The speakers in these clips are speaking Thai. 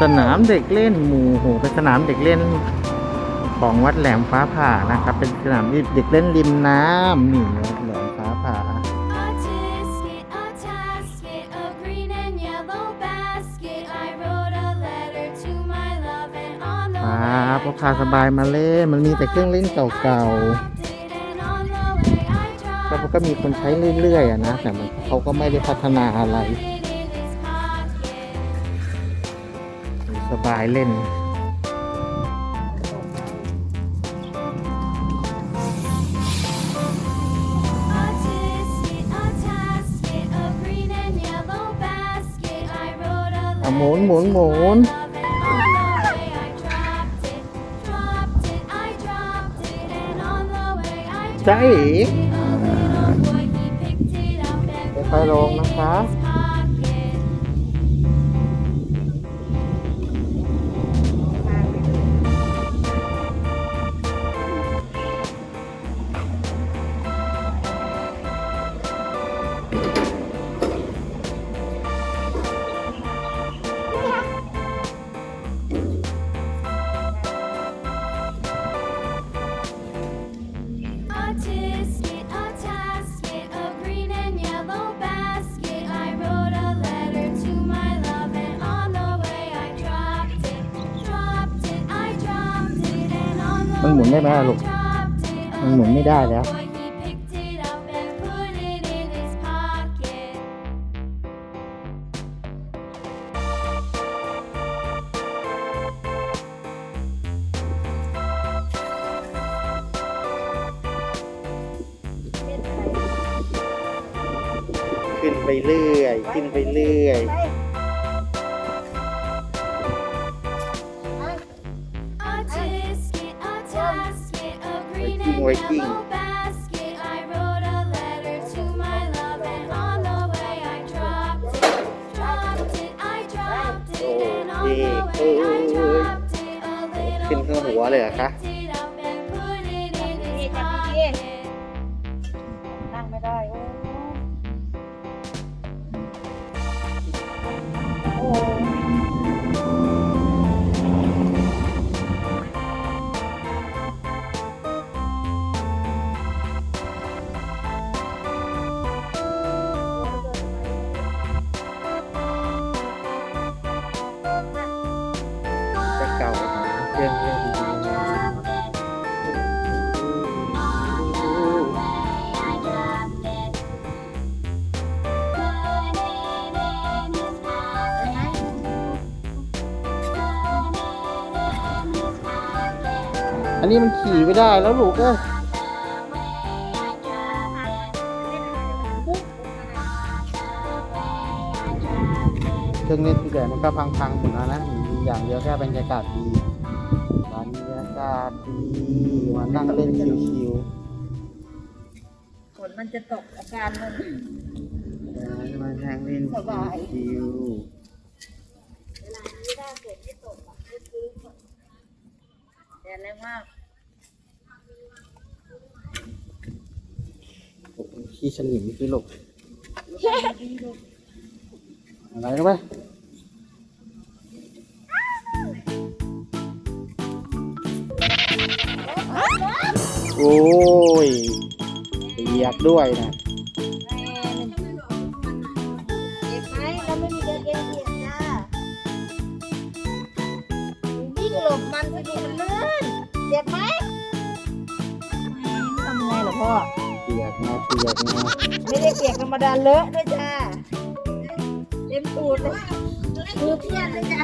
สนามเด็กเล่นหมู่โหเป็นสนามเด็กเล่นของวัดแหลมฟ้าผ่านะครับ เป็นสนามเด็กเล่นริมน้ำนี่วัดแหลมฟ้าผ่าครับพาสบายมาเล่นมันมีแต่เครื่องเล่นเก่าๆก็ dropped ก็มีคนใช้เรื่อยๆนะ แต่มันเขาก็ไม่ได้พัฒนาอะไร สบายเล่น A tisket, a tasket, a green and yellow basket. I wrote a อะ letter หมุนหมุนหมุน to my love and on the way I dropped it, dropped it, I dropped หมุนได้ไหมลูก มันหมุนไม่ได้แล้ว ขึ้นไปเรื่อย ขึ้นไปเรื่อย on the way I dropped it. A ขึ้น little ข้างหัว boy เลยเหรอคะ อันนี้มันขี่ไม่ได้แล้วลูกเอ้ยเครื่องเล่นที่เหลือมันก็พังๆหมดแล้วนะมีอย่างเดียวแค่บรรยากาศดีบรรยากาศดีมานั่งเล่นชิวฝนมันจะตกอาการมันๆมานั่งเล่นสบายชิวเวลานี้ถ้าฝนไม่ตกอะก็ซื้อฝนแดดแรงมากๆโอ้โหขี้ฉนิมพี่ลูกอะไรรู้ไหมโอ้ยเปียกด้วยนะเด็กไหมเราไม่มีเด็กเย็นเปียกจ้าวิ่งหลบมันสิมันลื่น เด็กไหมทำไงเหรอพ่อ เปียกนะเปียกนะไม่ได้เปียกธรรมดาเลอะด้วยจ้าเต็มตูดเลยมือเพี้ยนเลยจ้า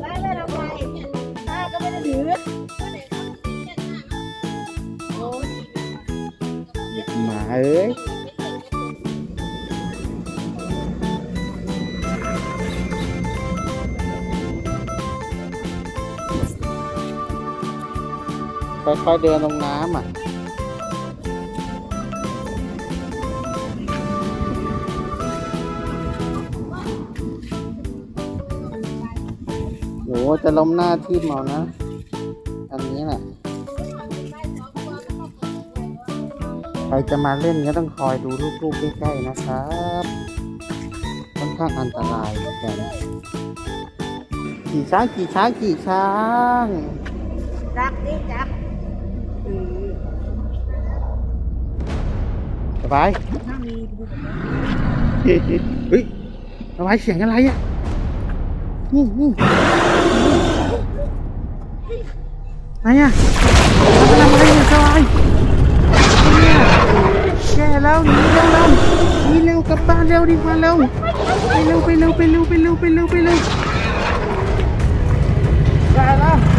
ได้ไม่ทำไมตาก็ไม่ได้ถือโอ้ยเหยียบหมาเอ้ย ค่อยๆเดินลงน้ำอะโหจะล้มหน้าทิ่มเอานะ อันนี้แหละ ใครจะมาเล่นก็ต้องคอยดูลูกๆใกล้ๆนะครับ ค่อนข้างอันตรายเหมือนกันขี่ช้างขี่ช้างขี่ช้าง จับดิจับ สบายเฮ้ยสบายเสียงอะไรอะวู้วู้อะไรอะทำอะไรเนี่ยสบายแย่แล้วหนีเร็วแล้วหนีเร็วกลับบ้านเร็วดีกว่าเร็วไปเร็วไปเร็วไปเร็วไปเร็วไปเร็วไปเร็วแย่แล้ว